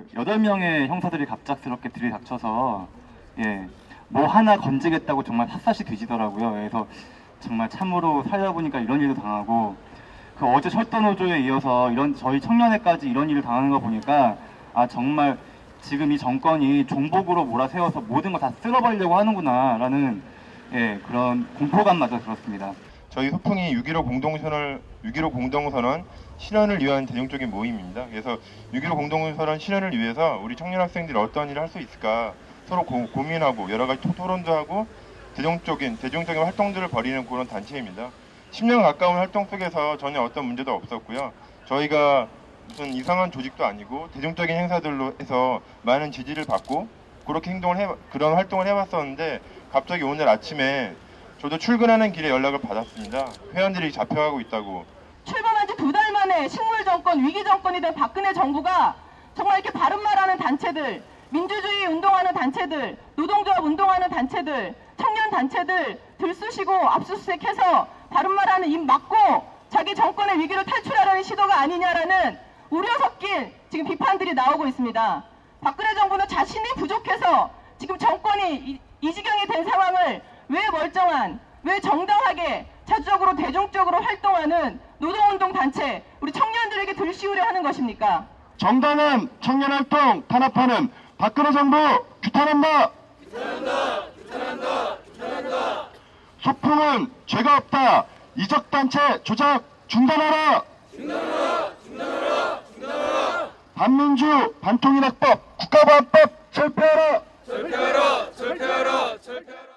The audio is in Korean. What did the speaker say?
그 여덟 명의 형사들이 갑작스럽게 들이닥쳐서 예, 뭐 하나 건지겠다고 정말 샅샅이 뒤지더라고요. 그래서 정말 참으로 살다 보니까 이런 일도 당하고 그 어제 철도노조에 이어서 이런 저희 청년회까지 이런 일을 당하는 거 보니까 아 정말 지금 이 정권이 종복으로 몰아세워서 모든 거다 쓸어버리려고 하는구나라는 예, 그런 공포감마저 들었습니다. 저희 소풍이 6.15 공동선언 6.15 공동선언 실현을 위한 대중적인 모임입니다. 그래서 6.15 공동선언 실현을 위해서 우리 청년 학생들이 어떤 일을 할 수 있을까 서로 고, 고민하고 여러 가지 토- 토론도 하고 대중적인 대중적인 활동들을 벌이는 그런 단체입니다. 10년 가까운 활동 속에서 전혀 어떤 문제도 없었고요. 저희가 무슨 이상한 조직도 아니고 대중적인 행사들로 해서 많은 지지를 받고 그렇게 행동을 해 그런 활동을 해왔었는데 갑자기 오늘 아침에 저도 출근하는 길에 연락을 받았습니다. 회원들이 잡혀가고 있다고. 출범한 지 두 달 만에 식물 정권, 위기 정권이 된 박근혜 정부가 정말 이렇게 바른 말하는 단체들, 민주주의 운동하는 단체들, 노동조합 운동하는 단체들, 청년 단체들 들쑤시고 압수수색해서 바른 말하는 입 막고 자기 정권의 위기를 탈출하려는 시도가 아니냐라는 우려 섞인 지금 비판들이 나오고 있습니다. 박근혜 정부는 자신이 부족해서 지금 정권이 이, 이 지경이 된 상황을 왜 멀쩡한, 왜 정당하게 자주적으로 대중적으로 활동하는 노동운동 단체, 우리 청년들에게 들씌우려 하는 것입니까? 정당한 청년활동 탄압하는 박근혜 정부 규탄한다. 소풍은 죄가 없다. 이적 단체 조작 중단하라. 반민주 반통인학법 국가보안법 철폐하라. 절폐하라! 절폐하라! 절폐하라!